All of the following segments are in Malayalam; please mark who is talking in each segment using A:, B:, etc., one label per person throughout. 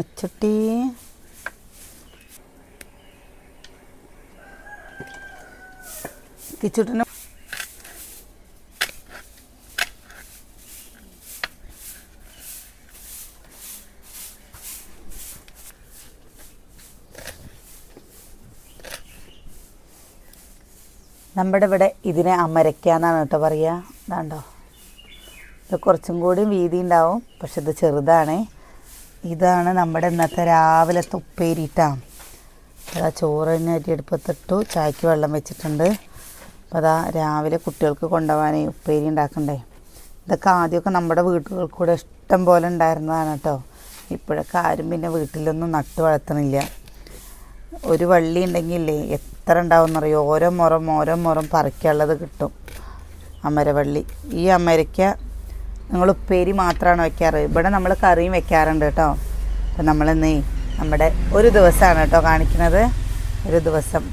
A: അച്ചട്ടി. കിച്ചുട്ടിന് നമ്മുടെ ഇവിടെ ഇതിനെ അമരയ്ക്ക എന്നാണ് കേട്ടോ പറയുക. ഇതാണ്ടോ. ഇത് കുറച്ചും കൂടി വീതി ഉണ്ടാവും പക്ഷെ ഇത് ചെറുതാണ്. ഇതാണ് നമ്മുടെ ഇന്നത്തെ രാവിലത്തെ ഉപ്പേരിട്ടാ അതാ ചോറ് തന്നെ അരി അടുപ്പത്തിട്ടു ചായക്ക് വെള്ളം വെച്ചിട്ടുണ്ട്. അപ്പോൾ അതാ രാവിലെ കുട്ടികൾക്ക് കൊണ്ടുപോകാനേ ഉപ്പേരി ഉണ്ടാക്കണ്ടേ. ഇതൊക്കെ ആദ്യമൊക്കെ നമ്മുടെ വീട്ടുകളിൽ കൂടെ ഇഷ്ടം പോലെ ഉണ്ടായിരുന്നതാണ് കേട്ടോ. ഇപ്പോഴൊക്കെ ആരും പിന്നെ വീട്ടിലൊന്നും നട്ടു വളർത്തണില്ല. ഒരു വള്ളി ഉണ്ടെങ്കിലേ എത്ര ഉണ്ടാവും എന്നറിയോ ഓരോ മുറം ഓരോ മുറം പറിക്കാനുള്ളത് കിട്ടും. അമരവള്ളി. ഈ അമരയ്ക്ക നിങ്ങൾ ഉപ്പേരി മാത്രമാണ് വെക്കാറ്. ഇവിടെ നമ്മൾ കറിയും വെക്കാറുണ്ട് കേട്ടോ. അപ്പം നമ്മളെന്നേ നമ്മുടെ ഒരു ദിവസമാണ് കേട്ടോ കാണിക്കുന്നത്. ഒരു ദിവസം.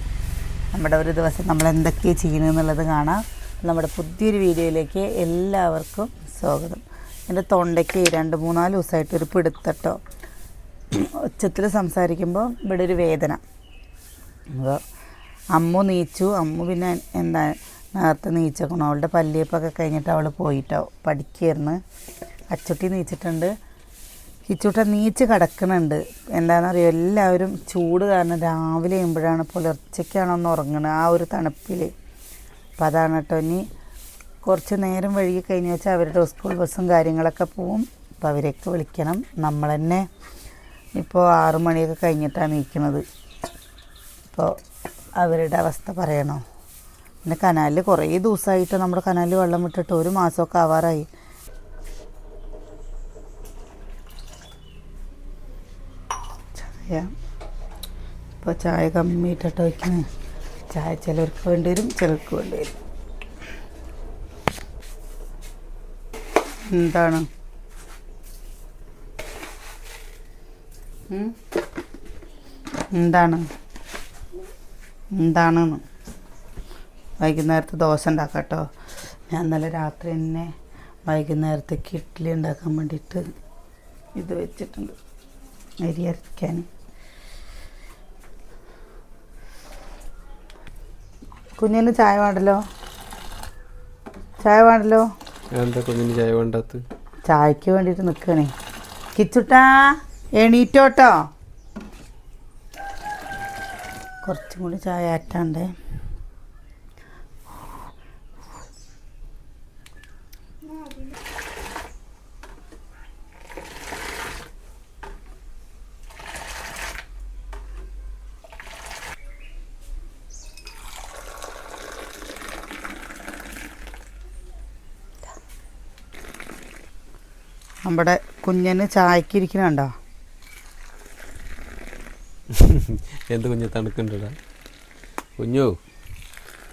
A: നമ്മുടെ ഒരു ദിവസം നമ്മൾ എന്തൊക്കെയാണ് ചെയ്യുന്നത് എന്നുള്ളത് കാണാം. നമ്മുടെ പുതിയൊരു വീഡിയോയിലേക്ക് എല്ലാവർക്കും സ്വാഗതം. എന്റെ തൊണ്ടയ്ക്ക് രണ്ട് മൂന്നാൽ ദിവസമായിട്ട് ഒരു പിടുത്തട്ടോ. ഉച്ചത്തിൽ സംസാരിക്കുമ്പോൾ ഇവിടെ ഒരു വേദന. അപ്പോൾ അമ്മു നീച്ചു. അമ്മു പിന്നെ എന്താ നേരത്തെ നീച്ചേക്കണം. അവളുടെ പല്ലിയപ്പൊക്കെ കഴിഞ്ഞിട്ട് അവൾ പോയിട്ടോ. പഠിക്കായിരുന്നു. അച്ചുട്ടി നീച്ചിട്ടുണ്ട്. ഇച്ചുട്ട നീച്ച് കിടക്കുന്നുണ്ട്. എന്താണെന്നറിയോ? എല്ലാവരും ചൂട് കാരണം രാവിലെ ചെയ്യുമ്പോഴാണ് പുലർച്ചയ്ക്കാണോ ഒന്ന് ആ ഒരു തണുപ്പിൽ അപ്പോൾ അതാണ് കേട്ടോ. ഇനി കുറച്ച് നേരം വഴുകി കഴിഞ്ഞ് വെച്ചാൽ അവരുടെ സ്കൂൾ ബസ്സും കാര്യങ്ങളൊക്കെ പോവും. അപ്പോൾ അവരെയൊക്കെ വിളിക്കണം. നമ്മൾ തന്നെ ഇപ്പോൾ ആറു മണിയൊക്കെ കഴിഞ്ഞിട്ടാണ് നീക്കുന്നത് അപ്പോൾ അവരുടെ അവസ്ഥ പറയണോ? പിന്നെ കനാലിൽ കുറേ ദിവസമായിട്ട് നമ്മുടെ കനാലിൽ വെള്ളം വിട്ടിട്ട് ഒരു മാസമൊക്കെ ആവാറായി. ചായ. ഇപ്പോൾ ചായ കമ്മി ഇട്ടിട്ട് വയ്ക്കുന്നത് ചായ ചിലർക്ക് വേണ്ടി വരും ചിലർക്ക് വേണ്ടി വരും. എന്താണ്? എന്താണ്? എന്താണെന്ന് വൈകുന്നേരത്ത് ദോശ ഉണ്ടാക്കാം കേട്ടോ ഞാൻ ഇന്നലെ രാത്രി തന്നെ വൈകുന്നേരത്തേക്ക് ഇഡ്ഡലി ഉണ്ടാക്കാൻ വേണ്ടിയിട്ട് ഇത് വെച്ചിട്ടുണ്ട്. അരി അരയ്ക്കാൻ കുഞ്ഞിന് ചായ വേണ്ടല്ലോ? ചായ വേണ്ടല്ലോ?
B: എന്താ കുഞ്ഞിന് ചായ വേണ്ടാത്ത
A: ചായക്ക് വേണ്ടിയിട്ട് നിൽക്കണേ കിച്ചുട്ടാ എണീറ്റോട്ടോ കുറച്ചും കൂടി ചായ ആറ്റാണ്ടേ. നമ്മുടെ കുഞ്ഞന് ചായക്ക് ഇരിക്കണുണ്ടോ
B: എന്ത് കുഞ്ഞ് തണുക്കുണ്ടടാ കുഞ്ഞു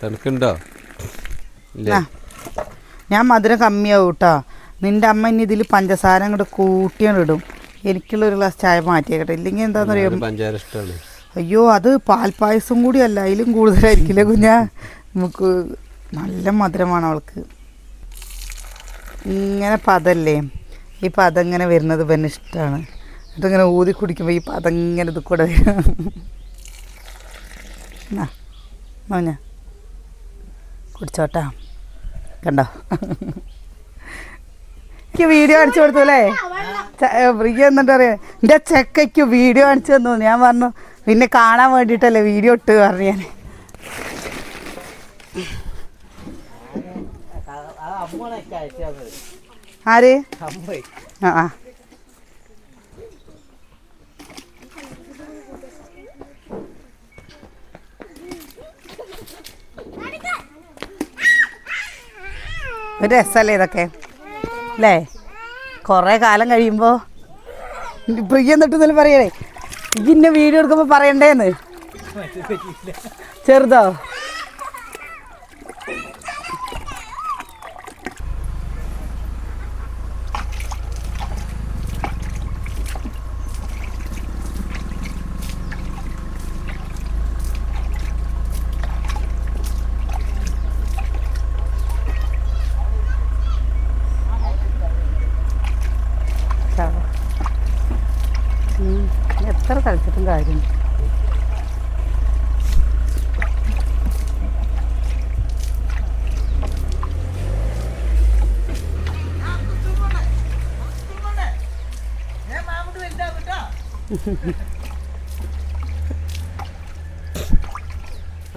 B: തണുക്കുണ്ടോ.
A: ഞാൻ മധുരം കമ്മിയാവും കേട്ടോ. നിന്റെ അമ്മ ഇനി ഇതിൽ പഞ്ചസാര അങ്ങോട്ട് കൂട്ടിയാണ് ഇടും എനിക്കുള്ള ഒരു ഗ്ലാസ് ചായ മാറ്റിയേക്കട്ടെ. ഇല്ലെങ്കിൽ
B: എന്താന്ന് ഇഷ്ടമാണ്.
A: അയ്യോ അത് പാൽപ്പായസം കൂടി അല്ല അതിലും കൂടുതലായിരിക്കില്ല കുഞ്ഞാ? നമുക്ക് നല്ല മധുരമാണ് അവൾക്ക്. ഇങ്ങനെ പദല്ലേ ഈ പദം ഇങ്ങനെ വരുന്നത് പിന്നെ ഇഷ്ടമാണ് ഇതിങ്ങനെ ഊതി കുടിക്കുമ്പോൾ ഈ പദം ഇങ്ങനെ ഇത് കൂടെ എന്നാ കുടിച്ചോട്ടാ കണ്ടോ എനിക്ക് വീഡിയോ അടിച്ചു കൊടുത്തു അല്ലേ പ്രിയ എന്നിട്ട് എന്റെ ചെക്കയ്ക്ക് വീഡിയോ അടിച്ചു തന്നു ഞാൻ പറഞ്ഞു പിന്നെ കാണാൻ വേണ്ടിയിട്ടല്ലേ വീഡിയോ ഇട്ട് പറഞ്ഞു ഞാൻ ആര്? ആ ആ. ഒരു രസമല്ലേ ഇതൊക്കെ? അല്ലേ കുറേ കാലം കഴിയുമ്പോൾ എന്നിട്ട് ഇന്നലെ പറയണേ. ഇന്നെ വീഡിയോ എടുക്കുമ്പോൾ പറയണ്ടേന്ന്. ചെറുതോ?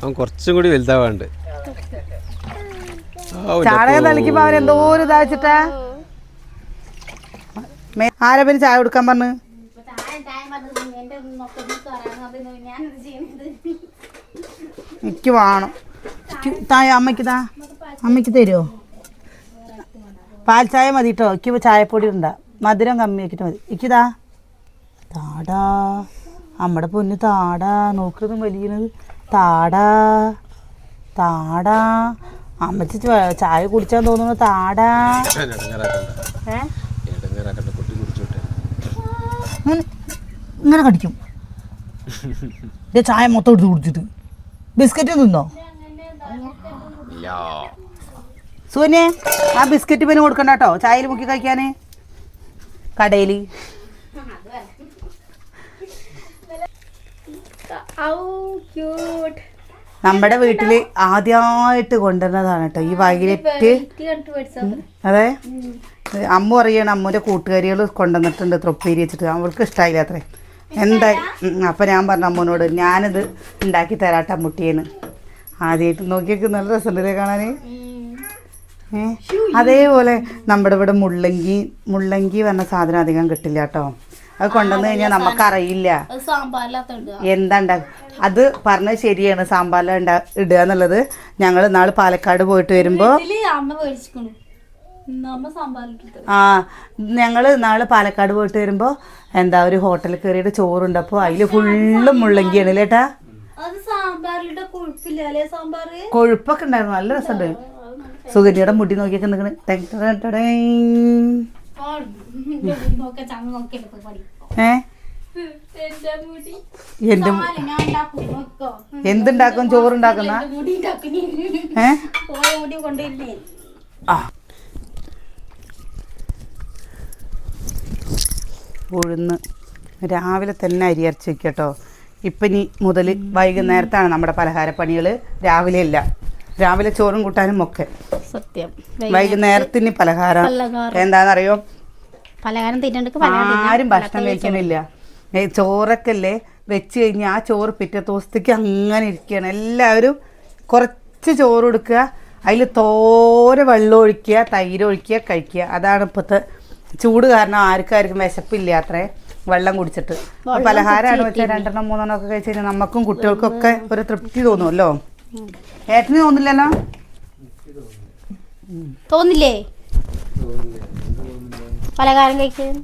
B: അവൻ കുറച്ചും കൂടി വലുതാവാണ്ട്.
A: ചാണകം തളിക്കുമ്പോ അവൻ എന്തോ ഒരു ഇതാച്ചിട്ടാ ആരാ പിന്നെ ചായ കൊടുക്കാൻ പറഞ്ഞു? എനിക്ക് വേണം. തായ അമ്മയ്ക്ക് താ. അമ്മയ്ക്ക് തരുമോ പാൽ ചായ മതി കേട്ടോ എനിക്ക് ചായപ്പൊടി ഉണ്ടാ. മധുരം കമ്മിയാക്കിയിട്ട് മതി. എനിക്കിതാ താടാ. നമ്മുടെ പൊന്ന് താടാ. നോക്കുന്നത് വലിയത് താടാ. താടാ. അമ്മച്ചി ചായ കുടിച്ചാൻ തോന്നുന്നു. താടാ. ഇങ്ങനെ കടിക്കും. ചായ മൊത്തം എടുത്ത് കുടിച്ചിട്ട്. ബിസ്ക്കറ്റ് തിന്നോ?
B: സൂന്യേ
A: സൂനെ ആ ബിസ്ക്കറ്റ് പിന്നെ കൊടുക്കണ്ട കേട്ടോ. ചായയിൽ മുക്കി കഴിക്കാന്. കടയിൽ നമ്മുടെ വീട്ടിൽ ആദ്യമായിട്ട് കൊണ്ടുവരുന്നതാണ് കേട്ടോ ഈ വയലറ്റ് അതെ? അമ്മ പറയാണ് അമ്മൂന്റെ കൂട്ടുകാരികൾ കൊണ്ടുവന്നിട്ടുണ്ട് ത്രൊപ്പേരി വെച്ചിട്ട്. അവൾക്ക് ഇഷ്ടമായില്ല അത്രേ. എന്തായി അപ്പം ഞാൻ പറഞ്ഞു അമ്മൂനോട് ഞാനിത് ഉണ്ടാക്കി തരാട്ടെ അമ്മുട്ടിയേന്ന് ആദ്യമായിട്ട് നോക്കിയൊക്കെ നല്ല രസമുണ്ടല്ലേ കാണാൻ ഏ? അതേപോലെ നമ്മുടെ ഇവിടെ മുള്ളങ്കി മുള്ളങ്കി പറഞ്ഞ സാധനം അധികം കിട്ടില്ല കേട്ടോ അത് കൊണ്ടുവന്ന് കഴിഞ്ഞാൽ നമുക്കറിയില്ല എന്താ അത് പറഞ്ഞത് ശരിയാണ് സാമ്പാർ ഉണ്ടാ ഇടുക എന്നുള്ളത് ഞങ്ങൾ നാൾ പാലക്കാട് പോയിട്ട് വരുമ്പോൾ
C: സാമ്പാറിലിട്ടത്
A: ആ ഞങ്ങൾ നാളെ പാലക്കാട് പോയിട്ട് വരുമ്പോൾ എന്താ ഒരു ഹോട്ടലിൽ കയറിയിട്ട് ചോറുണ്ട് അപ്പൊ അതിൽ ഫുള്ള് മുള്ളങ്കിയാണ് ചേട്ടാ കൊഴുപ്പൊക്കെ ഉണ്ടായിരുന്നു നല്ല രസമുണ്ട് സുഗന്യയുടെ മുടി നോക്കിയൊക്കെ നിൽക്കണേ ഏ?
C: എന്റെ
A: എന്തുണ്ടാക്കും? ചോറുണ്ടാക്കുന്ന? ഏ? ആ. ഉഴുന്ന്. രാവിലെ തന്നെ അരി അരച്ച് വെക്കുക കേട്ടോ ഇപ്പം ഇനി മുതൽ വൈകുന്നേരത്താണ് നമ്മുടെ പലഹാരപ്പണികൾ രാവിലെ അല്ല രാവിലെ ചോറും കൂട്ടാനും ഒക്കെ.
C: സത്യം.
A: വൈകുന്നേരത്തിന് പലഹാരം
C: പലഹാരം.
A: തിന്നണ്ടെങ്കിൽ
C: പലഹാരം
A: ആരും ഭക്ഷണം കഴിക്കണില്ല. ചോറൊക്കെ അല്ലേ വെച്ച് കഴിഞ്ഞാൽ ആ ചോറ് പിറ്റേ ദിവസത്തേക്ക് അങ്ങനെ ഇരിക്കുകയാണ്. എല്ലാവരും കുറച്ച് ചോറ് കൊടുക്കുക അതിൽ തോര വെള്ളം ഒഴിക്കുക തൈര് ഒഴിക്കുക കഴിക്കുക. അതാണ് ഇപ്പോഴത്തെ ചൂട് കാരണം ആർക്കാർക്കും വിശപ്പില്ല അത്രേ വെള്ളം കുടിച്ചിട്ട്. പലഹാരമാണ് വെച്ചാൽ രണ്ടെണ്ണം മൂന്നെണ്ണം ഒക്കെ കഴിച്ച് കഴിഞ്ഞാൽ നമുക്കും കുട്ടികൾക്കും ഒക്കെ ഒരു തൃപ്തി തോന്നുമല്ലോ? ഏട്ടന് തോന്നില്ലല്ലോ?
C: തോന്നില്ലേ. പലഹാരം
B: കഴിക്കും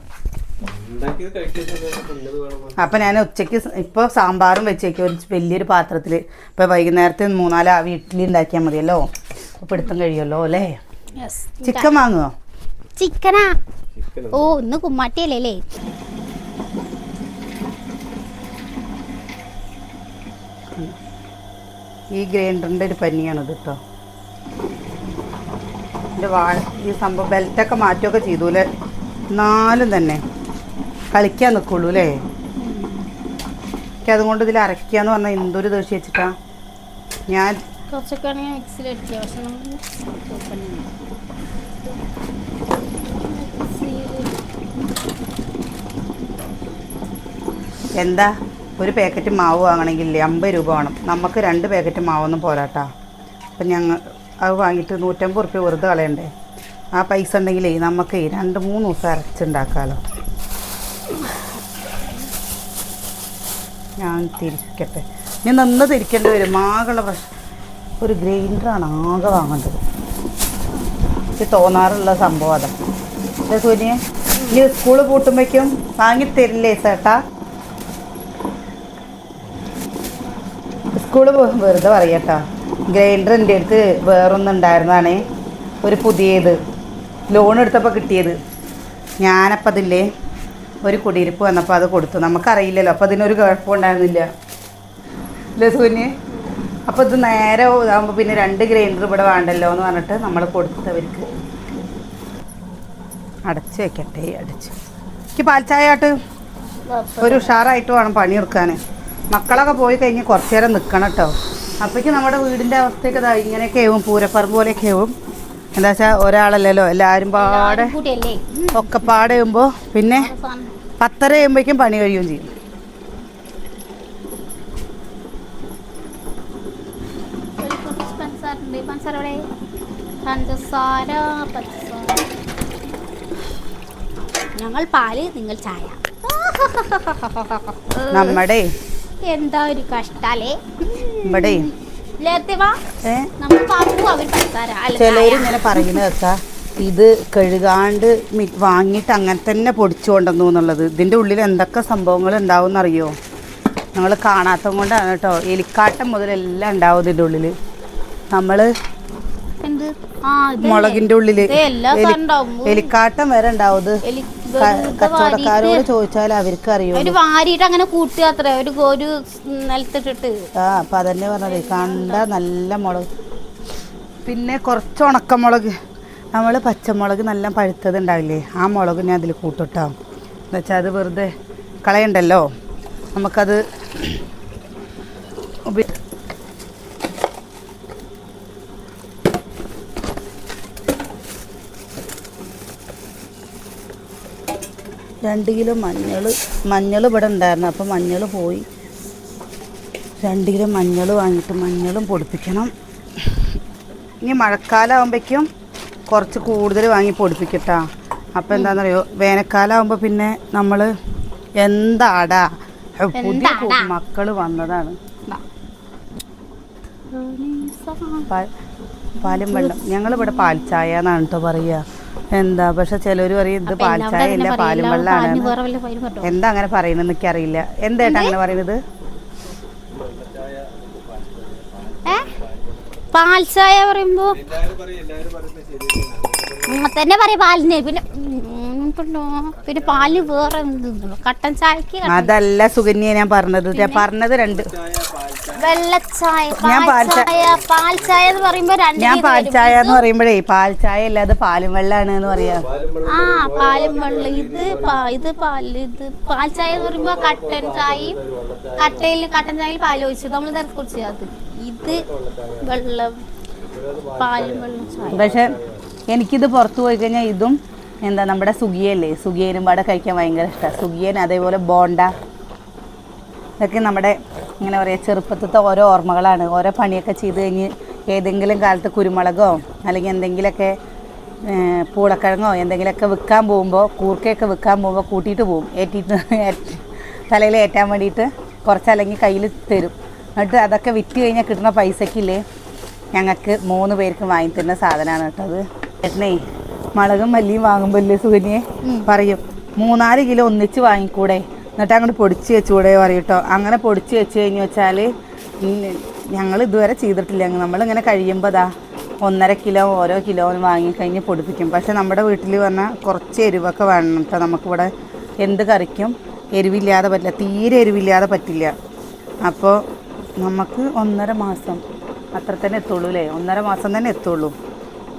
A: അപ്പൊ ഞാൻ ഉച്ചയ്ക്ക് ഇപ്പൊ സാമ്പാറും വെച്ചേക്കും. ഒരു വലിയൊരു പാത്രത്തിൽ ഇപ്പൊ വൈകുന്നേരത്തെ മൂന്നാൽ ആവി ഇഡ്ഡലി ഉണ്ടാക്കിയാൽ മതിയല്ലോ. അപ്പൊ പിടുത്തം കഴിയുമല്ലോ അല്ലേ? ചിക്കൻ വാങ്ങുമോ
C: ചിക്കനാ? ഓ ഇന്ന് കുമ്മാട്ടിയല്ലേ അല്ലേ?
A: ഈ ഗ്രൈൻഡറിന്റെ ഒരു പനിയാണിത് കേട്ടോ എന്റെ വാ ഈ സംഭവം ബെൽറ്റൊക്കെ മാറ്റുകയൊക്കെ ചെയ്തു എന്നാലും തന്നെ. കളിക്കാൻ നിൽക്കുള്ളൂ അല്ലേ? എനിക്ക് അതുകൊണ്ട് ഇതിൽ അരയ്ക്കാന്ന് പറഞ്ഞാൽ എന്തൊരു ദേഷ്യം വെച്ചിട്ടാ. ഞാൻ എന്താ? ഒരു പാക്കറ്റ് മാവ് വാങ്ങണമെങ്കിൽ അമ്പത് രൂപ വേണം. നമുക്ക് രണ്ട് പാക്കറ്റ് മാവൊന്നും പോരാട്ടാ. അപ്പം ഞങ്ങൾ അത് വാങ്ങിയിട്ട് നൂറ്റമ്പത് റുപ്യ വെറുതെ കളയണ്ടേ? ആ പൈസ ഉണ്ടെങ്കിലേ നമുക്ക് രണ്ട് മൂന്ന് ദിവസം അരച്ചുണ്ടാക്കാമല്ലോ ഞാൻ തിരിക്കട്ടെ ഞാൻ നിന്ന് തിരിക്കേണ്ടി വരും. ആകെയുള്ള പ്രശ്നം ഒരു ഗ്രൈൻഡറാണ് ആകെ വാങ്ങേണ്ടത്. എനിക്ക് തോന്നാറുള്ള സംഭവം അതാ. അല്ലേ സൂര്യ ഇനി സ്കൂൾ പൂട്ടുമ്പോഴേക്കും വാങ്ങിത്തരില്ലേ ചേട്ടാ? സ്കൂൾ വെറുതെ പറയട്ടോ. ഗ്രൈൻഡർ എന്റെ അടുത്ത് വേറൊന്നും ഉണ്ടായിരുന്നതാണേ ഒരു പുതിയത്. ലോൺ എടുത്തപ്പോൾ കിട്ടിയത്? ഞാനപ്പോൾ അതില്ലേ ഒരു കുടിയിരിപ്പ് വന്നപ്പോൾ അത് കൊടുത്തു. നമുക്കറിയില്ലല്ലോ അപ്പോൾ അതിനൊരു കുഴപ്പമുണ്ടായിരുന്നില്ല അല്ലേ സൂന്യ അപ്പോൾ ഇത് നേരെ ആകുമ്പോൾ പിന്നെ രണ്ട് ഗ്രൈൻഡർ ഇവിടെ വേണ്ടല്ലോ എന്ന് പറഞ്ഞിട്ട് നമ്മൾ കൊടുത്തവർക്ക് അടച്ച് വെക്കട്ടെ അടച്ച്. എനിക്ക് പാൽച്ചായട്ട് ഒരു ഉഷാറായിട്ട് വേണം പണിയെടുക്കാൻ മക്കളൊക്കെ പോയി കഴിഞ്ഞ് കുറച്ച് നേരം നിൽക്കണം കേട്ടോ. അപ്പോഴേക്കും നമ്മുടെ വീടിന്റെ അവസ്ഥയൊക്കെ ഇങ്ങനെയൊക്കെ ആവും പൂരപ്പറമ്പ് പോലെയൊക്കെ ആവും. എന്താ വെച്ചാൽ ഒരാളല്ലല്ലോ എല്ലാവരും പാടെ ഒക്കെ പാടെ ആകുമ്പോൾ പിന്നെ പത്തര ആകുമ്പോഴേക്കും പണി കഴിയുകയും ചെയ്യും.
C: പഞ്ചസാര. ഞങ്ങൾ പാൽ നിങ്ങൾ ചായ.
A: നമ്മുടെ
C: എന്താ ഒരു കഷ്ടാലേ?
A: ഇവിടെ
C: ചായ.
A: ഇങ്ങനെ പറയുന്നത് വെച്ചാ ഇത് കഴുകാണ്ട് വാങ്ങിയിട്ട് അങ്ങനെ തന്നെ പൊടിച്ചു കൊണ്ടുവന്നു എന്നുള്ളത്. ഇതിന്റെ ഉള്ളിൽ എന്തൊക്കെ സംഭവങ്ങൾ ഉണ്ടാവും എന്നറിയോ നമ്മൾ കാണാത്ത കൊണ്ടാണ് കേട്ടോ. എലിക്കാട്ടം മുതലെല്ലാം ഉണ്ടാവും ഇതിന്റെ ഉള്ളിൽ നമ്മൾ മുളകിന്റെ ഉള്ളിൽ
C: എല്ലാ സാധനം
A: എലിക്കാട്ടം വരെ ഉണ്ടാവും കച്ചവടക്കാരോട് ചോദിച്ചാൽ അവർക്ക് അറിയോ
C: ഒരു വാരിയിട്ട് അങ്ങനെ കൂട്ടുക അത്ര. ഒരു ഒരു നിലത്തിട്ടിട്ട്.
A: ആ അപ്പം അതന്നെ പറഞ്ഞത്. കണ്ട നല്ല മുളക്. പിന്നെ കുറച്ച് ഉണക്കമുളക്. നമ്മൾ പച്ചമുളക് നല്ല പഴുത്തത് ഉണ്ടാവില്ലേ? ആ മുളക് ഞാൻ അതിൽ കൂട്ടിട്ടോ. എന്നുവെച്ചാൽ അത് വെറുതെ കളയണ്ടല്ലോ. നമുക്കത് രണ്ട് കിലോ മഞ്ഞൾ മഞ്ഞൾ ഇവിടെ ഉണ്ടായിരുന്നു അപ്പോൾ മഞ്ഞൾ പോയി. രണ്ട് കിലോ മഞ്ഞൾ വാങ്ങിയിട്ട് മഞ്ഞളും പൊടിപ്പിക്കണം. ഇനി മഴക്കാലം ആകുമ്പോഴേക്കും കുറച്ച് കൂടുതൽ വാങ്ങി പൊടിപ്പിക്കട്ടാ. അപ്പോൾ എന്താണെന്നറിയോ? വേനൽക്കാലം ആകുമ്പോൾ പിന്നെ നമ്മൾ എന്താടാ? പുതിയ മക്കൾ വന്നതാണ്. പാലും വെള്ളം. ഞങ്ങളിവിടെ പാൽ ചായ എന്നാണ് കേട്ടോ പറയുക. എന്താ? പക്ഷെ ചിലർ പറയും ഇത് പാൽച്ചായ
C: പറയും.
A: പാലും വെള്ളമാണ്. എന്താ അങ്ങനെ പറയുന്നത് എനിക്കറിയില്ല. എന്തായിട്ടാ അങ്ങനെ പറയുന്നത്?
C: പാൽച്ചായ പാൽ ചായ പറയുമ്പോ തന്നെ പറയാം പാലിന്. പിന്നെ പിന്നെ പാൽ വേറെ കട്ടൻ ചായക്ക്
A: അതല്ല സുകന്യ ഞാൻ പറഞ്ഞത്. ഞാൻ പറഞ്ഞത് രണ്ട്
C: വെള്ളച്ചായ
A: ഞാൻ
C: പാൽ
A: പാൽ ചായ-
C: ചായ ചായ എന്ന് പറയുമ്പോ രണ്ട്
A: ഞാൻ
C: രീതി
A: ചായ എന്ന് പറയുമ്പോഴേ പാൽ ചായ അല്ലാതെ പാലും വെള്ളാണ് എന്ന് പറയാ.
C: ആ പാലും വെള്ളം. ഇത് ഇത് പാൽ ഇത് പാൽ ചായ എന്ന് പറയുമ്പോ കട്ടൻ ചായയും കട്ടയിൽ കട്ടൻ ചായയിൽ പാൽ ഒഴിച്ചു നമ്മൾ നേരത്തെ കുറിച്ച് അത്. ഇത് വെള്ളം പാലും വെള്ളം ചായ
A: പക്ഷെ എനിക്കിത് പുറത്തു പോയി കഴിഞ്ഞാൽ ഇതും എന്താ നമ്മുടെ സുഗിയല്ലേ സുഗിയനും പാടെ കഴിക്കാൻ ഭയങ്കര ഇഷ്ടമാണ് സുഗിയൻ അതേപോലെ ബോണ്ട ഇതൊക്കെ നമ്മുടെ ഇങ്ങനെ പറയുക ചെറുപ്പത്തിലത്തെ ഓരോ ഓർമ്മകളാണ്. ഓരോ പണിയൊക്കെ ചെയ്ത് കഴിഞ്ഞ് ഏതെങ്കിലും കാലത്ത് കുരുമുളകോ അല്ലെങ്കിൽ എന്തെങ്കിലുമൊക്കെ പൂളക്കിഴങ്ങോ എന്തെങ്കിലുമൊക്കെ വിൽക്കാൻ പോകുമ്പോൾ കൂർക്കയൊക്കെ വിൽക്കാൻ പോകുമ്പോൾ കൂട്ടിയിട്ട് പോകും ഏറ്റിട്ട് തലയിൽ ഏറ്റാൻ വേണ്ടിയിട്ട് കുറച്ച് അല്ലെങ്കിൽ കയ്യിൽ തരും. എന്നിട്ട് അതൊക്കെ വിറ്റ് കഴിഞ്ഞാൽ കിട്ടുന്ന പൈസക്കില്ലേ? ഞങ്ങൾക്ക് മൂന്ന് പേർക്ക് വാങ്ങി തരുന്ന സാധനമാണ് കേട്ടോ അത്. ഏട്ടനേ മുളകും മല്ലിയും വാങ്ങുമ്പോൾ അല്ലേ സുകന്യെ പറയും മൂന്നാൽ കിലോ ഒന്നിച്ച് വാങ്ങിക്കൂടെ? എന്നിട്ട് അങ്ങോട്ട് പൊടിച്ച് വെച്ചുകൂടെ പറയും കേട്ടോ അങ്ങനെ പൊടിച്ച് വെച്ച് കഴിഞ്ഞ് വെച്ചാൽ ഞങ്ങൾ ഇതുവരെ ചെയ്തിട്ടില്ല. നമ്മളിങ്ങനെ കഴിയുമ്പോൾ ദാ ഒന്നര കിലോ ഓരോ കിലോ വാങ്ങിക്കഴിഞ്ഞ് പൊടിപ്പിക്കും. പക്ഷെ നമ്മുടെ വീട്ടിൽ പറഞ്ഞാൽ കുറച്ച് എരിവൊക്കെ വേണം കേട്ടോ നമുക്കിവിടെ എന്ത് കറിക്കും? എരിവില്ലാതെ പറ്റില്ല. തീരെ എരിവില്ലാതെ പറ്റില്ല. അപ്പോൾ നമുക്ക് ഒന്നര മാസം അത്ര തന്നെ എത്തുള്ളൂ അല്ലേ ഒന്നര മാസം തന്നെ എത്തുള്ളൂ.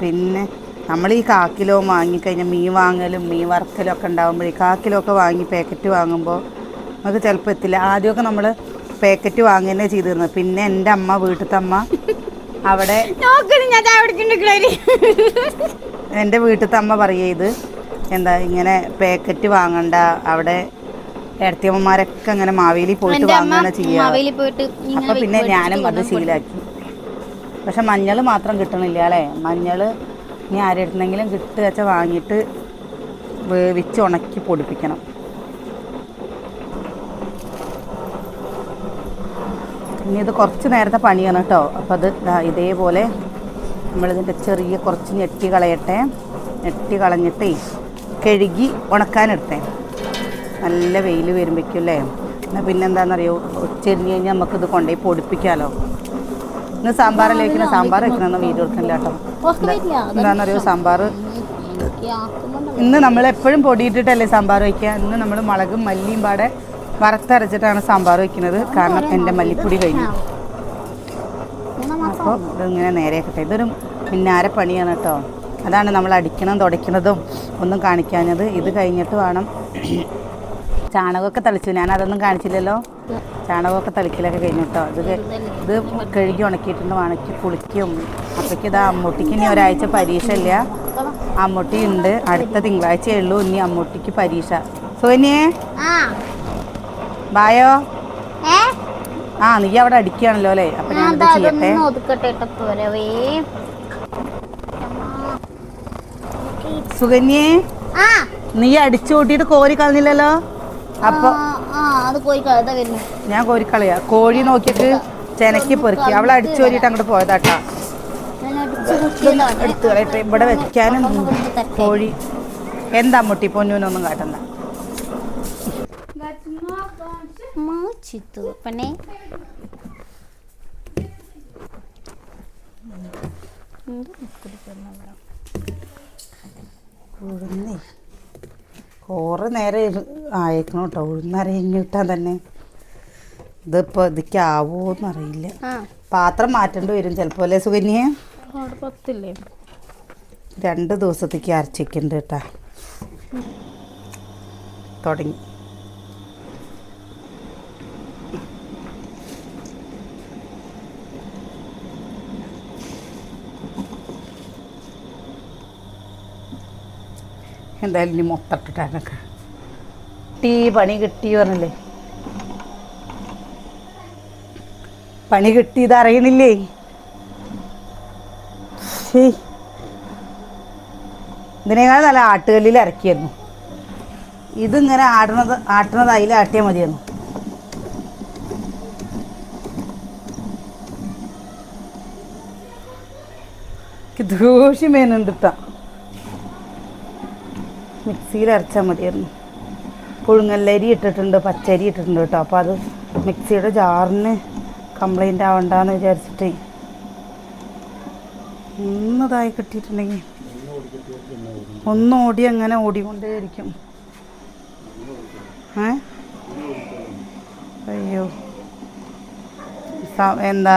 A: പിന്നെ നമ്മൾ ഈ കാക്കിലോ വാങ്ങിക്കഴിഞ്ഞാൽ മീൻ വാങ്ങലും മീൻ വറുക്കലും ഒക്കെ ഉണ്ടാകുമ്പോഴേ കാക്കിലോ ഒക്കെ വാങ്ങി പാക്കറ്റ് വാങ്ങുമ്പോൾ നമുക്ക് ചിലപ്പോൾ എത്തില്ല. ആദ്യമൊക്കെ നമ്മൾ പാക്കറ്റ് വാങ്ങുന്നേ ചെയ്തിരുന്നത് പിന്നെ എന്റെ അമ്മ വീട്ടിലത്തെ അമ്മ അവിടെ എന്റെ വീട്ടിലത്തെ അമ്മ പറയത് എന്താ ഇങ്ങനെ പാക്കറ്റ് വാങ്ങണ്ട. അവിടെ ഇടത്തിയമ്മമാരൊക്കെ അങ്ങനെ മാവേലി പോയിട്ട് വാങ്ങുകയാണ് ചെയ്യുക അപ്പൊ പിന്നെ ഞാനും അത് ശീലാക്കി. പക്ഷെ മഞ്ഞൾ മാത്രം കിട്ടണില്ല അല്ലേ? മഞ്ഞൾ ഇനി ആരെടുത്തെങ്കിലും കിട്ടുക വെച്ചാൽ വാങ്ങിയിട്ട് വേവിച്ച് ഉണക്കി പൊടിപ്പിക്കണം. ഇനി ഇത് കുറച്ച് നേരത്തെ പണിയാണ് കേട്ടോ അപ്പോൾ അത് ഇതേപോലെ നമ്മളിതിന്റെ ചെറിയ കുറച്ച് ഞെട്ടി കളയട്ടെ. ഞെട്ടി കളഞ്ഞിട്ടേ കഴുകി ഉണക്കാനെടുത്തേ. നല്ല വെയിൽ വരുമ്പോഴേക്കും അല്ലേ എന്നാൽ പിന്നെ എന്താണെന്നറിയോ ഉച്ചരിഞ്ഞ് കഴിഞ്ഞാൽ നമുക്കിത് കൊണ്ടുപോയി പൊടിപ്പിക്കാമല്ലോ ഇന്ന് സാമ്പാറല്ലേ വെക്കുന്ന സാമ്പാർ വെക്കണമെന്ന് വീട് കൊടുക്കണില്ല കേട്ടോ. എന്താണെന്നറിയോ? സാമ്പാർ. ഇന്ന് നമ്മൾ എപ്പോഴും പൊടിയിട്ടിട്ടല്ലേ സാമ്പാർ വയ്ക്കുക ഇന്ന് നമ്മൾ മുളകും മല്ലിയും പാടെ വറുത്തരച്ചിട്ടാണ് സാമ്പാർ വയ്ക്കുന്നത് കാരണം എന്റെ മല്ലിപ്പൊടി കഴിഞ്ഞു. അപ്പോൾ ഇതിങ്ങനെ നേരെയാക്കട്ടെ. ഇതൊരു മിന്നാര പണിയാണ് കേട്ടോ. അതാണ് നമ്മൾ അടിക്കണം തുടയ്ക്കുന്നതും ഒന്നും കാണിക്കാഞ്ഞത്. ഇത് കഴിഞ്ഞിട്ട് വേണം. ചാണകമൊക്കെ തളിച്ചു. ഞാൻ അതൊന്നും കാണിച്ചില്ലല്ലോ. ചാണകമൊക്കെ തളിക്കലൊക്കെ കഴിഞ്ഞു കേട്ടോ ഇത് ഇത് കഴുകി ഉണക്കിയിട്ടുണ്ട്. ഉണക്കി കുളിക്കും. അപ്പോഴേക്ക് ഇത് അമ്മൂട്ടിക്ക് ഇനി ഒരാഴ്ച പരീക്ഷ ഇല്ല അമ്മൂട്ടി ഉണ്ട്. അടുത്ത തിങ്കളാഴ്ചയേ ഉള്ളൂ. ഇനി അമ്മൂട്ടിക്ക് പരീക്ഷ. സോനിയെ? ബായോ? ആ നീ അവിടെ അടിക്കുകയാണല്ലോ അല്ലേ? അപ്പം
C: ഞാൻ
A: ചെയ്യട്ടെ? സുകന്യേ
C: ആ.
A: നീ അടിച്ചു കൂട്ടിയിട്ട് കോരി കളഞ്ഞില്ലല്ലോ? അപ്പൊ ഞാൻ കോരിക്കളയാ കോഴി നോക്കിയിട്ട് ചെനക്കി പെറുക്കി. അവളെ അടിച്ചു കോരിയിട്ട് അങ്ങോട്ട് പോയതാട്ടാ എടുത്തു കളയട്ടെ ഇവിടെ വെക്കാനും. കോഴി. എന്താ മുട്ടി പൊന്നൂനൊന്നും കാട്ടണ്ട ഉഴുന്നേ. കുറേ നേരം ആയേക്കണം കേട്ടോ ഉഴുന്നരഞ്ഞിട്ടാൻ തന്നെ. ഇതിപ്പോൾ ഇതൊക്കെ ആവുമോന്ന് അറിയില്ല പാത്രം മാറ്റേണ്ടി വരും ചിലപ്പോൾ അല്ലേ സുകന്യ?
C: പത്തില്ലേ?
A: രണ്ട് ദിവസത്തേക്ക് അരച്ചിട്ടുണ്ട് കേട്ടാ തുടങ്ങി. എന്തായാലും ഇനി മൊത്തട്ടിട്ടാനൊക്കെ ടീ പണി കിട്ടി പറഞ്ഞില്ലേ? പണി കിട്ടിയത് അറിയുന്നില്ലേ ഇതിനേക്കാൾ നല്ല ആട്ടുകല്ലിൽ ഇറക്കിയായിരുന്നു. ഇതിങ്ങനെ ആടണത് ആട്ടണത് അതിൽ ആട്ടിയാൽ മതിയായിരുന്നു. ദൂഷ്യമേനുണ്ട് കേട്ടോ മിക്സിയിൽ അരച്ചാൽ മതിയായിരുന്നു. പുഴുങ്ങല്ലരി ഇട്ടിട്ടുണ്ട് പച്ചരി ഇട്ടിട്ടുണ്ട് കേട്ടോ. അപ്പോൾ അത് മിക്സിയുടെ ജാറിന് കംപ്ലൈന്റ് ആവണ്ടെന്ന് വിചാരിച്ചിട്ട്. ഒന്നതായി കിട്ടിയിട്ടുണ്ടെങ്കിൽ ഒന്നോടി അങ്ങനെ ഓടിക്കൊണ്ടേയിരിക്കും. ഏ? അയ്യോ. എന്താ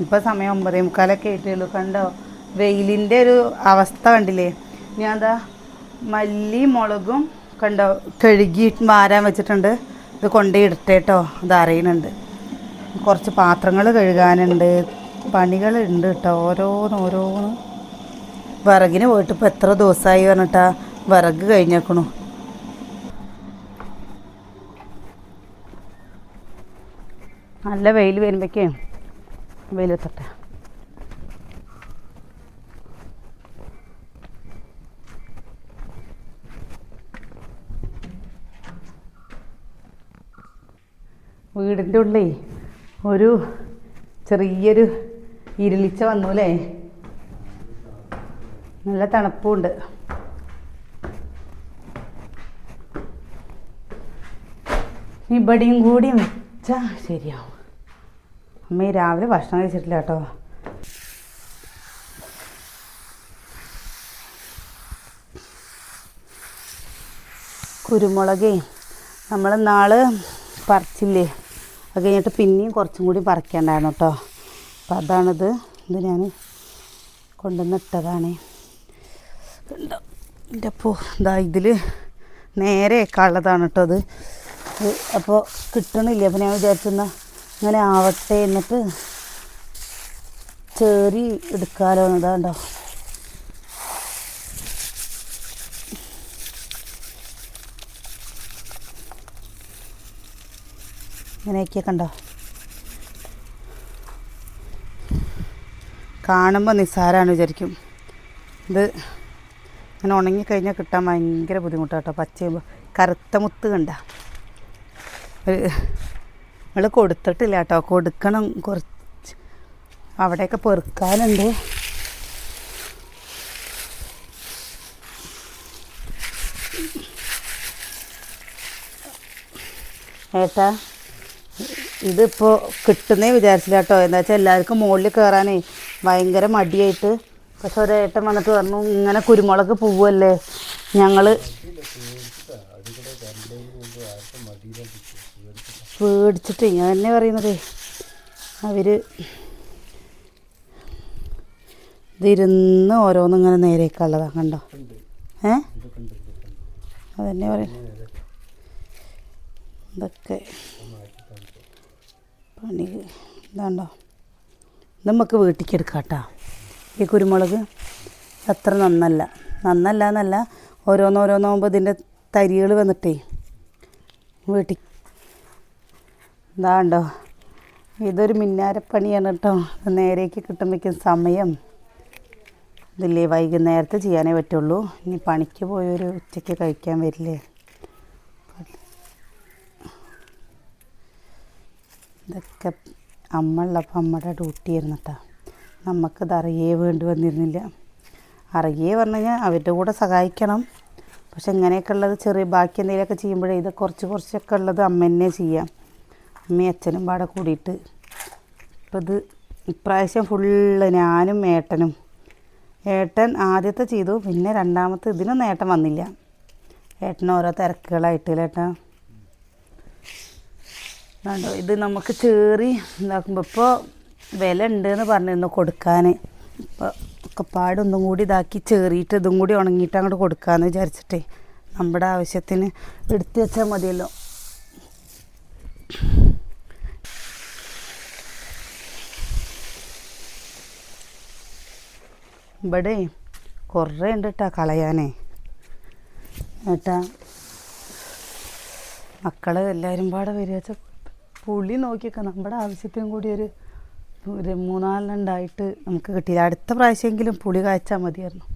A: ഇപ്പം സമയം ഒമ്പതേ മുക്കാലൊക്കെ ആയിട്ടുള്ളൂ. കണ്ടോ? വെയിലിന്റെ ഒരു അവസ്ഥ കണ്ടില്ലേ? ഞാൻ എന്താ മല്ലി മുളകും കണ്ടോ കഴുകി വാരാൻ വെച്ചിട്ടുണ്ട്. ഇത് കൊണ്ടുപോയി ഇടട്ടെ കേട്ടോ ഇത് അറിയുന്നുണ്ട് കുറച്ച് പാത്രങ്ങൾ കഴുകാനുണ്ട്. പണികളുണ്ട് കേട്ടോ ഓരോന്ന് ഓരോന്ന്. വിറകിന് പോയിട്ട് ഇപ്പോൾ എത്ര ദിവസമായി പറഞ്ഞിട്ടാ വിറക് കഴിഞ്ഞേക്കണു. നല്ല വെയിൽ വരുമ്പോഴേക്കേ വെയിലെത്തട്ടെ വീടിന്റെ ഉള്ളേ ഒരു ചെറിയൊരു ഇരുളിച്ച വന്നു അല്ലേ നല്ല തണുപ്പുണ്ട്. ഇവിടെയും കൂടി വെച്ചാൽ ശരിയാവും. അമ്മ രാവിലെ ഭക്ഷണം കഴിച്ചിട്ടില്ല കേട്ടോ. കുരുമുളകേ നമ്മൾ നാൾ പറിച്ചില്ലേ? അത് കഴിഞ്ഞിട്ട് പിന്നെയും കുറച്ചും കൂടി പറിക്കേണ്ടായിരുന്നു കേട്ടോ അപ്പോൾ അതാണിത്. ഇത് ഞാൻ കൊണ്ടുവന്നിട്ടതാണ് കണ്ടോ? എന്റെ അപ്പോൾ ഇതാ ഇതിൽ നേരെ കള്ളതാണ് കേട്ടോ അത്. അപ്പോൾ കിട്ടണില്ല. അപ്പോൾ ഞാൻ വിചാരിച്ചെന്നാ ഇങ്ങനെ ആവട്ടെ എന്നിട്ട് ചേറി എടുക്കാലോ എന്നതാണ്ടോ ഇങ്ങനെയൊക്കെ കണ്ടോ? കാണുമ്പോൾ നിസ്സാരമാണ് വിചാരിക്കും. ഇത് ഇങ്ങനെ ഉണങ്ങിക്കഴിഞ്ഞാൽ കിട്ടാൻ ഭയങ്കര ബുദ്ധിമുട്ടാട്ടോ. പച്ച കറുത്ത മുത്ത് കണ്ട. നമ്മൾ കൊടുത്തിട്ടില്ല കേട്ടോ കൊടുക്കണം കുറച്ച്. അവിടെയൊക്കെ പെറുക്കാനുണ്ട്. ഏട്ടാ? ഇതിപ്പോൾ കിട്ടുന്നേ വിചാരിച്ചില്ല കേട്ടോ. എന്താ വെച്ചാൽ എല്ലാവർക്കും മുകളിൽ കയറാനേ ഭയങ്കര മടിയായിട്ട്. പക്ഷെ ഒരേട്ടൻ വന്നിട്ട് പറഞ്ഞു ഇങ്ങനെ കുരുമുളക് പോവല്ലേ? ഞങ്ങൾ പേടിച്ചിട്ട് ഞാൻ തന്നെ പറയുന്നത്. അവർ ഇതിരുന്ന് ഓരോന്നും ഇങ്ങനെ നേരേക്കുള്ളതാ കണ്ടോ? ഏ? അതന്നെ പറയും ഇതൊക്കെ. പണി ഇതാണ്ടോ. ഇത് നമുക്ക് വീട്ടിലേക്ക് എടുക്കാം കേട്ടോ ഈ കുരുമുളക് അത്ര നന്നല്ല. നന്നല്ല എന്നല്ല ഓരോന്നോരോന്നാകുമ്പോൾ ഇതിന്റെ തരികൾ വന്നിട്ടേ. വീട്ടിൽ ഇതാണ്ടോ. ഇതൊരു മിന്നാരപ്പണിയാണ് കേട്ടോ. നേരേക്ക് കിട്ടുമ്പോഴേക്കും സമയം. ഇതില്ലേ വൈകുന്നേരത്തെ ചെയ്യാനേ പറ്റുള്ളൂ. ഇനി പണിക്ക് പോയൊരു ഉച്ചയ്ക്ക് കഴിക്കാൻ വരില്ലേ? ഇതൊക്കെ അമ്മ ഉള്ളപ്പോൾ അമ്മയുടെ ഡ്യൂട്ടി ആയിരുന്നു കേട്ടോ നമുക്കിത് അറിയേ വേണ്ടി വന്നിരുന്നില്ല. അറിയേ പറഞ്ഞു കഴിഞ്ഞാൽ അവരുടെ കൂടെ സഹായിക്കണം. പക്ഷെ ഇങ്ങനെയൊക്കെ ഉള്ളത് ചെറിയ ബാക്കി എന്തെങ്കിലുമൊക്കെ ചെയ്യുമ്പോഴേ ഇത് കുറച്ച് കുറച്ചൊക്കെ ഉള്ളത് അമ്മ തന്നെ ചെയ്യാം. അമ്മയും അച്ഛനും പാടെ കൂടിയിട്ട്. ഇപ്പം ഇത് ഇപ്രാവശ്യം ഫുള്ള് ഞാനും ഏട്ടനും. ഏട്ടൻ ആദ്യത്തെ ചെയ്തു പിന്നെ രണ്ടാമത്തെ ഇതിനൊന്നും ഏട്ടൻ വന്നില്ല. ഏട്ടൻ ഓരോ തിരക്കുകളായിട്ടില്ല ഏട്ടാ. കണ്ടോ ഇത് നമുക്ക് ചേറി ഇതാക്കുമ്പോൾ ഇപ്പോൾ വില ഉണ്ട് എന്ന് പറഞ്ഞിരുന്നു കൊടുക്കാൻ ഇപ്പോൾ ഒക്കെ പാടൊന്നും കൂടി ഇതാക്കി ചേറിയിട്ട് ഇതും കൂടി ഉണങ്ങിയിട്ട് അങ്ങോട്ട് കൊടുക്കാമെന്ന് വിചാരിച്ചിട്ടേ. നമ്മുടെ ആവശ്യത്തിന് എടുത്തു വെച്ചാൽ മതിയല്ലോ. ഇവിടെ കുറേ ഉണ്ട് കേട്ടാ കളയാനേ. ഏട്ടാ മക്കൾ എല്ലാവരും പാടെ വരിക പുളി നോക്കിയൊക്കെ നമ്മുടെ ആവശ്യത്തിനും കൂടി ഒരു ഒരു മൂന്നാലെണ്ണം ഉണ്ടായിട്ട് നമുക്ക് കിട്ടിയില്ല. അടുത്ത പ്രാവശ്യമെങ്കിലും പുളി കായ്ച്ചാൽ മതിയായിരുന്നു.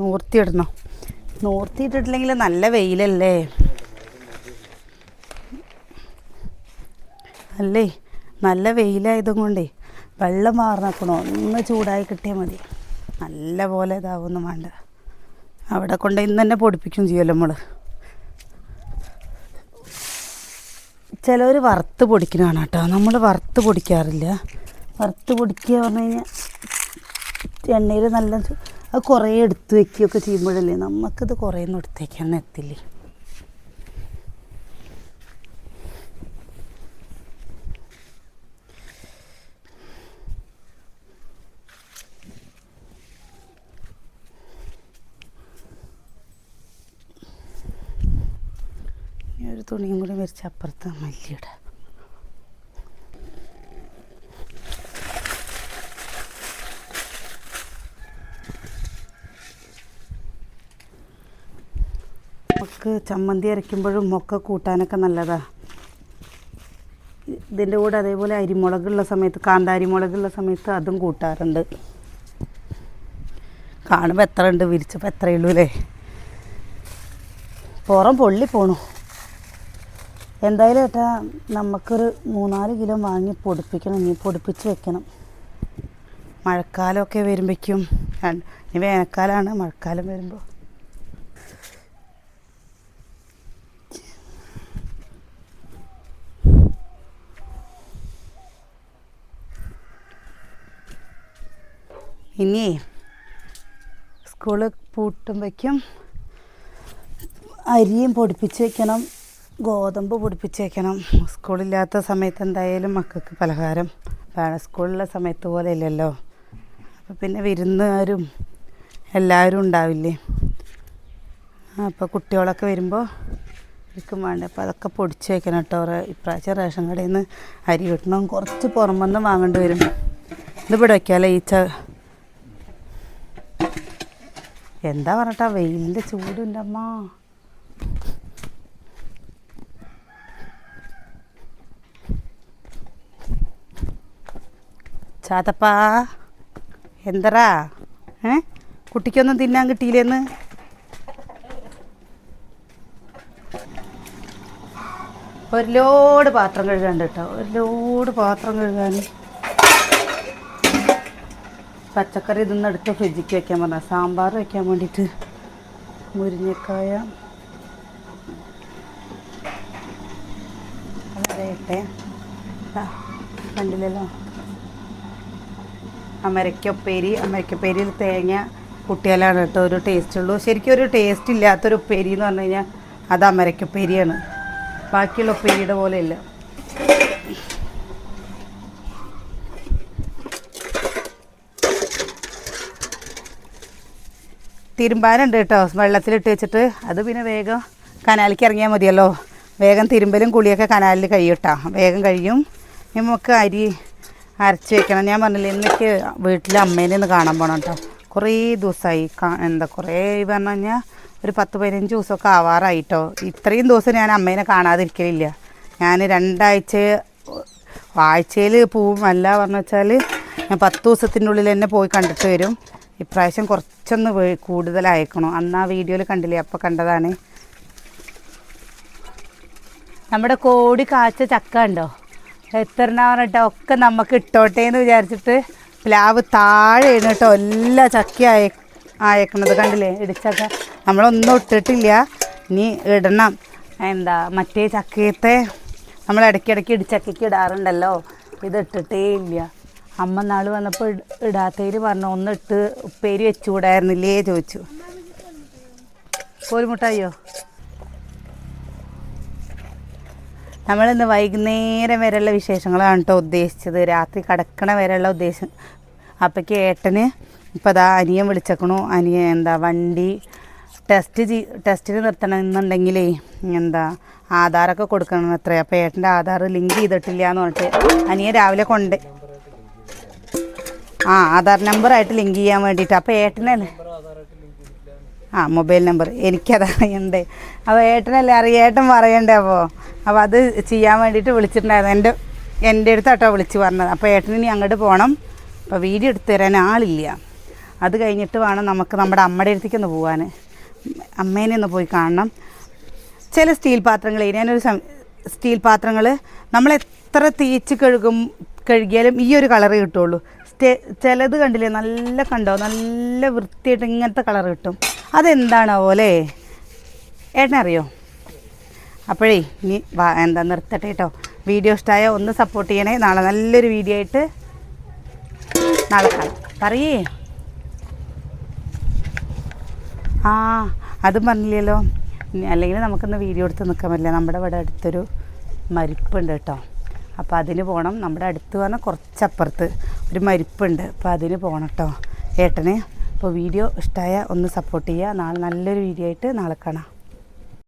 A: നൂർത്തിയിടണോ നൂർത്തിയിട്ടിട്ടില്ലെങ്കിൽ നല്ല വെയിലല്ലേ? അല്ലേ? നല്ല വെയിലായതും കൊണ്ടേ വെള്ളം മാറണക്കണോ ഒന്ന് ചൂടായി കിട്ടിയാൽ മതി. നല്ല പോലെ ഇതാവൊന്നും വേണ്ട അവിടെ കൊണ്ട് ഇന്ന് തന്നെ പൊടിപ്പിക്കും ചെയ്യുമല്ലോ നമ്മൾ ചിലവർ വറുത്ത് പൊടിക്കണതാണ് കേട്ടോ. നമ്മൾ വറുത്ത് പൊടിക്കാറില്ല. വറുത്ത് പൊടിക്കുക പറഞ്ഞു കഴിഞ്ഞാൽ എണ്ണയിൽ നല്ല അത് കുറേ എടുത്ത് വെക്കുകയൊക്കെ ചെയ്യുമ്പോഴല്ലേ നമുക്കത് കുറേ ഒന്നും എടുത്ത് വയ്ക്കാൻ എത്തില്ലേ? ഒരു തുണിയും കൂടി വരച്ച് അപ്പുറത്ത് മല്ലിയുടെ. നമുക്ക് ചമ്മന്തി അരയ്ക്കുമ്പോഴും ഒക്കെ കൂട്ടാനൊക്കെ നല്ലതാണ് ഇതിന്റെ കൂടെ അതേപോലെ അരിമുളകുള്ള സമയത്ത് കാന്താരിമുളകുള്ള സമയത്ത് അതും കൂട്ടാറുണ്ട്. കാണുമ്പോൾ എത്ര ഉണ്ട് വിരിച്ചപ്പോൾ എത്രയേ ഉള്ളൂ അല്ലേ? പുറം പൊള്ളി പോണു. എന്തായാലും ഏട്ടാ നമുക്കൊരു മൂന്നാൽ കിലോ വാങ്ങി പൊടിപ്പിക്കണം ഇനി പൊടിപ്പിച്ച് വെക്കണം. മഴക്കാലമൊക്കെ വരുമ്പോഴേക്കും ഇനി വേനൽക്കാലമാണ് മഴക്കാലം വരുമ്പോൾ ഇനിയേ സ്കൂൾ പൂട്ടുമ്പോഴേക്കും അരിയും പൊടിപ്പിച്ച് വെക്കണം. ഗോതമ്പ് പൊടിപ്പിച്ച് വെക്കണം. സ്കൂളില്ലാത്ത സമയത്ത് എന്തായാലും മക്കൾക്ക് പലഹാരം വേണം. സ്കൂളിലെ സമയത്ത് പോലെ ഇല്ലല്ലോ. അപ്പോൾ പിന്നെ വിരുന്നുകാരും എല്ലാവരും ഉണ്ടാവില്ലേ? അപ്പോൾ കുട്ടികളൊക്കെ വരുമ്പോൾ ഇരിക്കും വേണ്ട? അപ്പോൾ അതൊക്കെ പൊടിച്ച് വെക്കണം കേട്ടോ. ഇപ്രാവശ്യം റേഷൻ കടയിൽ നിന്ന് അരി കിട്ടണം കുറച്ച് പുറമെന്ന് വാങ്ങേണ്ടി വരും. ഇത് ഇവിടെ വയ്ക്കാമല്ലേ ഈ ച എന്താ പറഞ്ഞിട്ടാ വെയിലിന്റെ ചൂടുണ്ട് അമ്മ ചാത്തപ്പാ എന്തറാ ഏ? കുട്ടിക്കൊന്നും തിന്നാൻ കിട്ടിയില്ലെന്ന്? ഒരു ലോഡ് പാത്രം കഴുകാണ്ട് കേട്ടോ. ഒരു ലോഡ് പാത്രം കഴുകാൻ. പച്ചക്കറി ഇതൊന്നും എടുത്ത് ഫ്രിഡ്ജിക്ക് വെക്കാൻ പറഞ്ഞ സാമ്പാർ വെക്കാൻ വേണ്ടിയിട്ട് മുരിങ്ങക്കായ. അതറിയട്ടെ കണ്ടില്ലല്ലോ. അമരക്കൊപ്പേരി അമരക്കൊപ്പേരിയിൽ തേങ്ങ കുട്ടിയാലാണ് കേട്ടോ ഒരു ടേസ്റ്റ് ഉള്ളൂ. ശരിക്കും ഒരു ടേസ്റ്റ് ഇല്ലാത്തൊരു ഉപ്പേരി എന്ന് പറഞ്ഞു കഴിഞ്ഞാൽ അത് അമരക്കൊപ്പേരിയാണ്. ബാക്കിയുള്ള ഉപ്പേരിയുടെ പോലെ തിരുമ്പാനുണ്ട് കേട്ടോ. വെള്ളത്തിലിട്ട് വെച്ചിട്ട്. അത് പിന്നെ വേഗം കനാലിലേക്ക് ഇറങ്ങിയാൽ മതിയല്ലോ. വേഗം തിരുമ്പലും കുളിയൊക്കെ കനാലിൽ കഴിയട്ടാ വേഗം കഴിയും. നമുക്ക് അരി അരച്ച് വെക്കണം. ഞാൻ പറഞ്ഞില്ല ഇന്നേക്ക് വീട്ടിലെ അമ്മേനെ ഒന്ന് കാണാൻ പോകണം കേട്ടോ. കുറേ ദിവസമായി എന്താ കുറേ പറഞ്ഞു കഴിഞ്ഞാൽ ഒരു പത്ത് പതിനഞ്ച് ദിവസമൊക്കെ ആവാറായിട്ടോ ഇത്രയും ദിവസം ഞാൻ അമ്മേനെ കാണാതിരിക്കലില്ല. ഞാൻ രണ്ടാഴ്ച ആഴ്ചയിൽ പോവും അല്ല പറഞ്ഞു വെച്ചാൽ ഞാൻ പത്ത് ദിവസത്തിന്റെ ഉള്ളിൽ തന്നെ പോയി കണ്ടിട്ട് വരും. ഇപ്രാവശ്യം കുറച്ചൊന്ന് കൂടുതലായേക്കണു. അന്ന് ആ വീഡിയോയിൽ കണ്ടില്ലേ? അപ്പോൾ കണ്ടതാണ്. നമ്മുടെ കോടി കാച്ച ചക്ക ഉണ്ടോ എത്രണ്ണ പറഞ്ഞിട്ടോ ഒക്കെ നമുക്ക് ഇട്ടോട്ടെ എന്ന് വിചാരിച്ചിട്ട് പ്ലാവ് താഴെയാണ് കേട്ടോ എല്ലാ ചക്ക അയ അയക്കണത് കണ്ടില്ലേ? ഇടിച്ചക്ക. നമ്മളൊന്നും ഇട്ടിട്ടില്ല. ഇനി ഇടണം. എന്താ മറ്റേ ചക്കയത്തെ നമ്മൾ ഇടയ്ക്കിടയ്ക്ക് ഇടിച്ചക്കയ്ക്ക് ഇടാറുണ്ടല്ലോ. ഇത് ഇട്ടിട്ടേ ഇല്ല. അമ്മ നാൾ വന്നപ്പോൾ ഇടാത്തതിൽ പറഞ്ഞു ഒന്ന് ഇട്ട് ഉപ്പേരി വെച്ചുകൂടായിരുന്നില്ലേ ചോദിച്ചു. കോരിമുട്ടായോ? നമ്മളിന്ന് വൈകുന്നേരം വരെയുള്ള വിശേഷങ്ങളാണ് കേട്ടോ ഉദ്ദേശിച്ചത്. രാത്രി കടക്കണ വരെയുള്ള ഉദ്ദേശം. അപ്പോഴേക്ക് ഏട്ടന് ഇപ്പോൾ അതാ അനിയൻ വിളിച്ചേക്കണു. അനിയൻ എന്താ വണ്ടി ടെസ്റ്റ് ചെയ് ടെസ്റ്റിന് നിർത്തണം എന്നുണ്ടെങ്കിലേ എന്താ ആധാറൊക്കെ കൊടുക്കണം അത്രേ അപ്പോൾ ഏട്ടന്റെ ആധാർ ലിങ്ക് ചെയ്തിട്ടില്ല എന്ന് പറഞ്ഞിട്ട് അനിയൻ രാവിലെ കൊണ്ട് ആ ആധാർ നമ്പറായിട്ട് ലിങ്ക് ചെയ്യാൻ വേണ്ടിയിട്ട്. അപ്പോൾ ഏട്ടനല്ലേ? ആ മൊബൈൽ നമ്പർ. എനിക്കത് അറിയണ്ടേ അപ്പോൾ ഏട്ടനല്ലേ? അറിയാം. ഏട്ടൻ പറയണ്ടേ അപ്പോൾ അപ്പോൾ അത് ചെയ്യാൻ വേണ്ടിയിട്ട് വിളിച്ചിട്ടുണ്ടായിരുന്നു. എന്റെ എന്റെ അടുത്താട്ടോ വിളിച്ച് പറഞ്ഞത്. അപ്പോൾ ഏട്ടന് ഇനി അങ്ങോട്ട് പോകണം അപ്പോൾ വീഡിയോ എടുത്ത് തരാൻ ആളില്ല. അത് കഴിഞ്ഞിട്ട് വേണം നമുക്ക് നമ്മുടെ അമ്മയുടെ അടുത്തേക്ക് ഒന്ന് പോകാൻ അമ്മേനെ ഒന്ന് പോയി കാണണം. ചില സ്റ്റീൽ പാത്രങ്ങൾ ഞാനൊരു സ്റ്റീൽ പാത്രങ്ങൾ നമ്മൾ എത്ര തേച്ച് കഴുകും കഴുകിയാലും ഈ ഒരു കളറ് കിട്ടുള്ളൂ. സ്റ്റേ ചിലത് കണ്ടില്ലേ? നല്ല കണ്ടോ? നല്ല വൃത്തിയായിട്ട് ഇങ്ങനത്തെ കളർ കിട്ടും. അതെന്താണാവോ അല്ലേ? ഏട്ടനറിയോ അപ്പോഴേ ഇനി എന്താ നിർത്തട്ടെ കേട്ടോ വീഡിയോ ഇഷ്ടമായ ഒന്ന് സപ്പോർട്ട് ചെയ്യണേ. നാളെ നല്ലൊരു വീഡിയോ ആയിട്ട് നാളെ കാണാം. പറയേ. ആ അതും പറഞ്ഞില്ലല്ലോ. അല്ലെങ്കിൽ നമുക്കൊന്ന് വീഡിയോ എടുത്ത് നിൽക്കാൻ പറ്റില്ല നമ്മുടെ ഇവിടെ അടുത്തൊരു മരിപ്പുണ്ട് കേട്ടോ അപ്പോൾ അതിന് പോകണം നമ്മുടെ അടുത്ത് പറഞ്ഞാൽ കുറച്ചപ്പുറത്ത് ഒരു മരിപ്പുണ്ട്. അപ്പോൾ അതിന് പോകണം കേട്ടോ ഏട്ടനെ അപ്പോൾ വീഡിയോ ഇഷ്ടമായ ഒന്ന് സപ്പോർട്ട് ചെയ്യുക നാളെ നല്ലൊരു വീഡിയോ ആയിട്ട് നാളെ കാണാം.